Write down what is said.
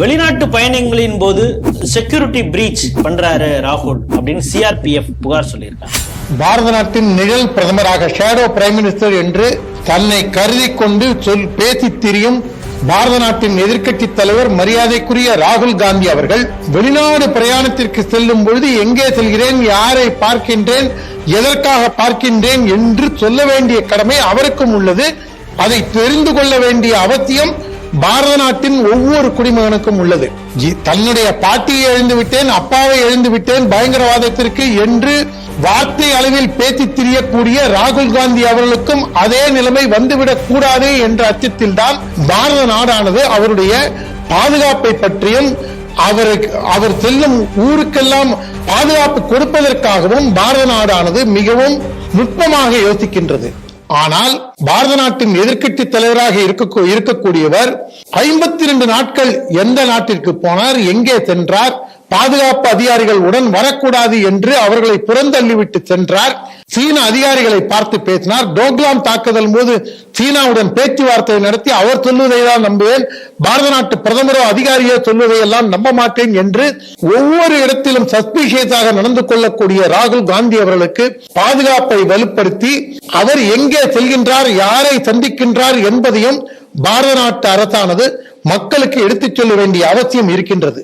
வெளிநாட்டு பயணங்களின் போது செக்யூரிட்டி பிரீச் பண்றாரு ராகுல் அப்படின்னு சிஆர்பிஎஃப் புகார் சொல்லியிருக்காங்க. பாரத நாட்டின் நிழல் பிரதமராக ஷேடோ பிரைம் மினிஸ்டர் என்று தன்னை கருதி கொண்டு சொல் பேசி திரியும் பாரத நாட்டின் எதிர்க்கட்சி தலைவர் மரியாதைக்குரிய ராகுல் காந்தி அவர்கள் வெளிநாடு பிரயாணத்திற்கு செல்லும் பொழுது எங்கே செல்கிறேன் யாரை பார்க்கின்றேன் எதற்காக பார்க்கின்றேன் என்று சொல்ல வேண்டிய கடமை அவருக்கும் உள்ளது. அதை தெரிந்து கொள்ள வேண்டிய அவசியம் பாரத நாட்டின் ஒவ்வொரு குடிமகனுக்கும் உள்ளது. ஜி- தன்னுடைய பாட்டியை எழுந்து விட்டேன் அப்பாவை எழுந்து விட்டேன் பயங்கரவாதத்திற்கு என்று வார்த்தை அளவில் பேசி திரியக்கூடிய ராகுல் காந்தி அவர்களுக்கும் அதே நிலைமை வந்துவிடக் கூடாது என்ற அச்சத்தில் தான் பாரத நாடானது அவருடைய பாதுகாப்பை பற்றியும் அவருக்கு அவர் செல்லும் ஊருக்கெல்லாம் பாதுகாப்பு கொடுப்பதற்காகவும் பாரத நாடானது மிகவும் நுட்பமாக யோசிக்கின்றது. ஆனால் பாரத நாட்டின் எதிர்கட்சி தலைவராக இருக்க இருக்கக்கூடியவர் ஐம்பத்தி இரண்டு நாட்கள் எந்த நாட்டிற்கு போனார் எங்கே சென்றார் பாதுகாப்பு அதிகாரிகள் உடன் வரக்கூடாது என்று அவர்களை புறந்தள்ளிவிட்டு சென்றார். சீன அதிகாரிகளை பார்த்து பேசினார். டோக்லாம் தாக்குதல் போது சீனாவுடன் பேச்சுவார்த்தை நடத்தி அவர் சொல்லுவதை தான் நம்புவேன். பாரத நாட்டு பிரதமரோ அதிகாரியோ சொல்லுவதை எல்லாம் நம்ப மாட்டேன் என்று ஒவ்வொரு இடத்திலும் சஸ்பிஷியஸாக நடந்து கொள்ளக்கூடிய ராகுல் காந்தி அவர்களுக்கு பாதுகாப்பை வலுப்படுத்தி அவர் எங்கே செல்கின்றார் யாரை சந்திக்கின்றார் என்பதையும் பாரத நாட்டு அரசானது மக்களுக்கு எடுத்துச் சொல்ல வேண்டிய அவசியம் இருக்கின்றது.